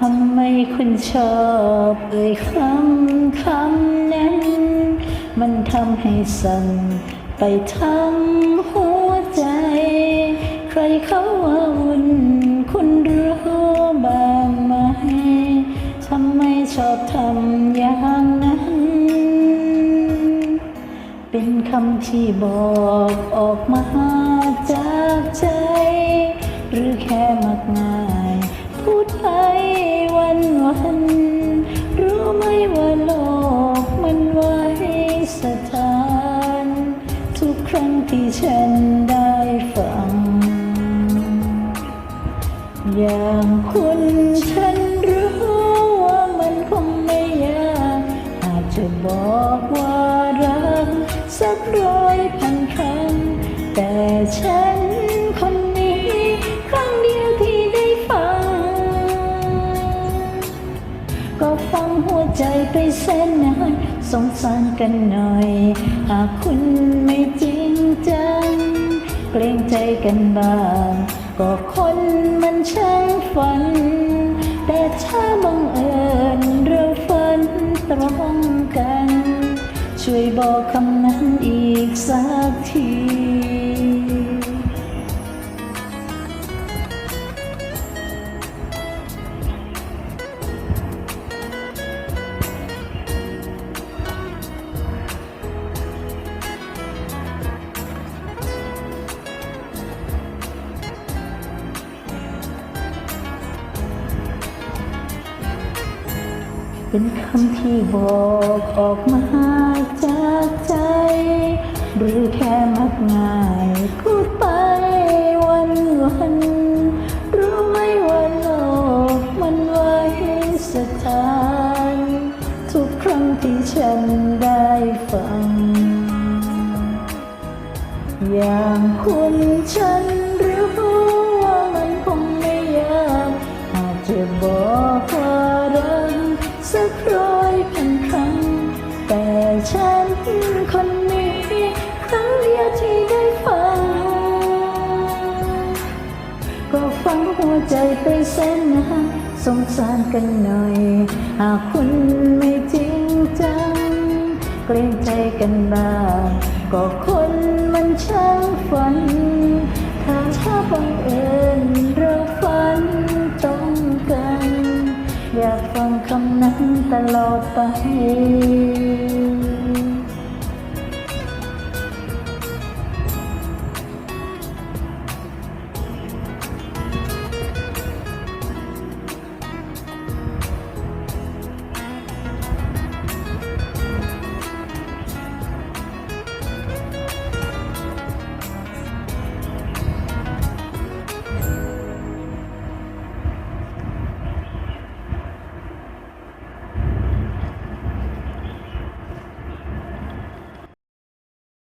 ทำไมคุณชอบเอ่ยคำคำนั้น มันทำให้สั่น ไปทั้งหัวใจ ใครเขาว่าวุ่นคุณรู้บ้างไหมทำไมชอบทำอย่างนั้น เป็นคำที่บอกออกมาจากใจ หรือแค่ รั้งที่ฉันได้ฟัง อย่างคุณฉันรู้ว่ามันคงไม่ยากอาจจะบอกว่ารักสักร้อยพันครั้ง แต่ฉันคน ก็ฟังหัวใจไปแสนนานสงสารกันหน่อย หากคุณไม่จริงจัง เกรงใจกันบ้าง ก็คนมันช่างฝัน แต่ถ้าบังเอิญเราฝันตรงกัน ช่วยบอกคำนั้นอีกสัก เป็นคำที่บอกออกมาจากใจ หรือแค่มักง่ายพูดไปวันวัน รู้ไหมว่าโลกมันไว้สถาน ทุกครั้งที่ฉันได้ฟังอ หัวใจไปแสนนานสงสารกันหน่อย หากคุณไม่จริงจัง เกรงใจกันบ้างก็คนมันช่างฝัน ถ้าถ้าบังเอิญเราฝันตรงกัน อยากฟังคำนั้นตลอดไป